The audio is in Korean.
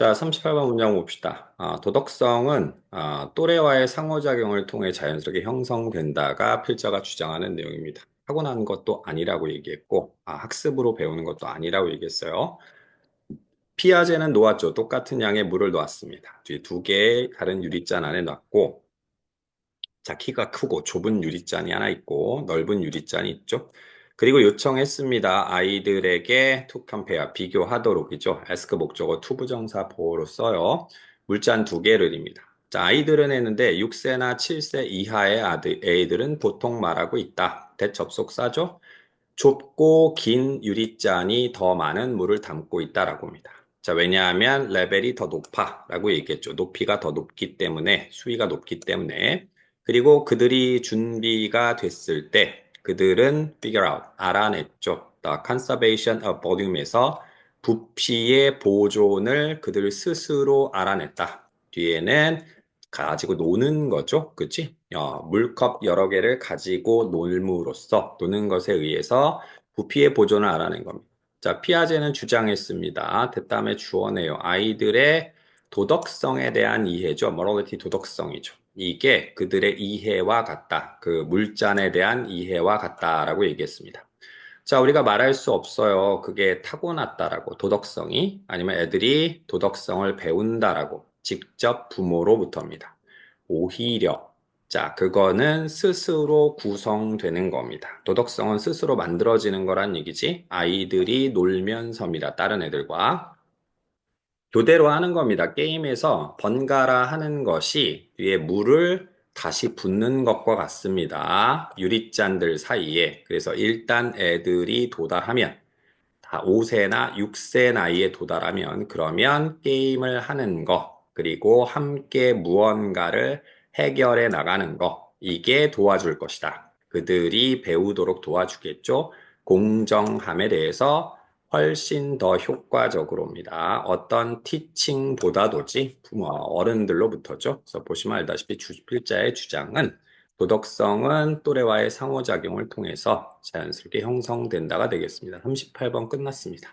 자, 38번 문장 봅시다. 아, 도덕성은 아, 또래와의 상호작용을 통해 자연스럽게 형성된다가 필자가 주장하는 내용입니다. 타고난 것도 아니라고 얘기했고, 아, 학습으로 배우는 것도 아니라고 얘기했어요. 피아제는 놓았죠. 똑같은 양의 물을 놓았습니다. 뒤에 두 개의 다른 유리잔 안에 놨고, 자, 키가 크고 좁은 유리잔이 하나 있고, 넓은 유리잔이 있죠. 그리고 요청했습니다. 아이들에게 to compare, 비교하도록이죠. ask 목적어 to 부정사 보호로 써요. 물잔 두 개를입니다. 자, 아이들은 했는데 6세나 7세 이하의 아들, 애들은 보통 말하고 있다. 대접속사죠. 좁고 긴 유리잔이 더 많은 물을 담고 있다라고 합니다. 자, 왜냐하면 레벨이 더 높아 라고 얘기했죠. 높이가 더 높기 때문에, 수위가 높기 때문에. 그리고 그들이 준비가 됐을 때 그들은 figure out, 알아냈죠. The conservation of volume에서 부피의 보존을 그들 스스로 알아냈다. 뒤에는 가지고 노는 거죠. 그치? 어, 물컵 여러 개를 가지고 놀므로써 노는 것에 의해서 부피의 보존을 알아낸 겁니다. 자, 피아제는 주장했습니다. 대다음에 주어네요. 아이들의 도덕성에 대한 이해죠. morality 도덕성이죠. 이게 그들의 이해와 같다. 그 물잔에 대한 이해와 같다라고 얘기했습니다. 자, 우리가 말할 수 없어요. 그게 타고났다라고. 도덕성이 아니면 애들이 도덕성을 배운다라고. 직접 부모로부터입니다. 오히려 자, 그거는 스스로 구성되는 겁니다. 도덕성은 스스로 만들어지는 거란 얘기지. 아이들이 놀면서입니다. 다른 애들과. 교대로 하는 겁니다. 게임에서 번갈아 하는 것이 위에 물을 다시 붓는 것과 같습니다. 유리잔들 사이에. 그래서 일단 애들이 도달하면, 다 5세나 6세 나이에 도달하면, 그러면 게임을 하는 거, 그리고 함께 무언가를 해결해 나가는 거, 이게 도와줄 것이다. 그들이 배우도록 도와주겠죠. 공정함에 대해서 훨씬 더 효과적으로입니다. 어떤 티칭보다도지 부모 어른들로부터죠. 그래서 보시면 알다시피 주필자의 주장은 도덕성은 또래와의 상호작용을 통해서 자연스럽게 형성된다가 되겠습니다. 38번 끝났습니다.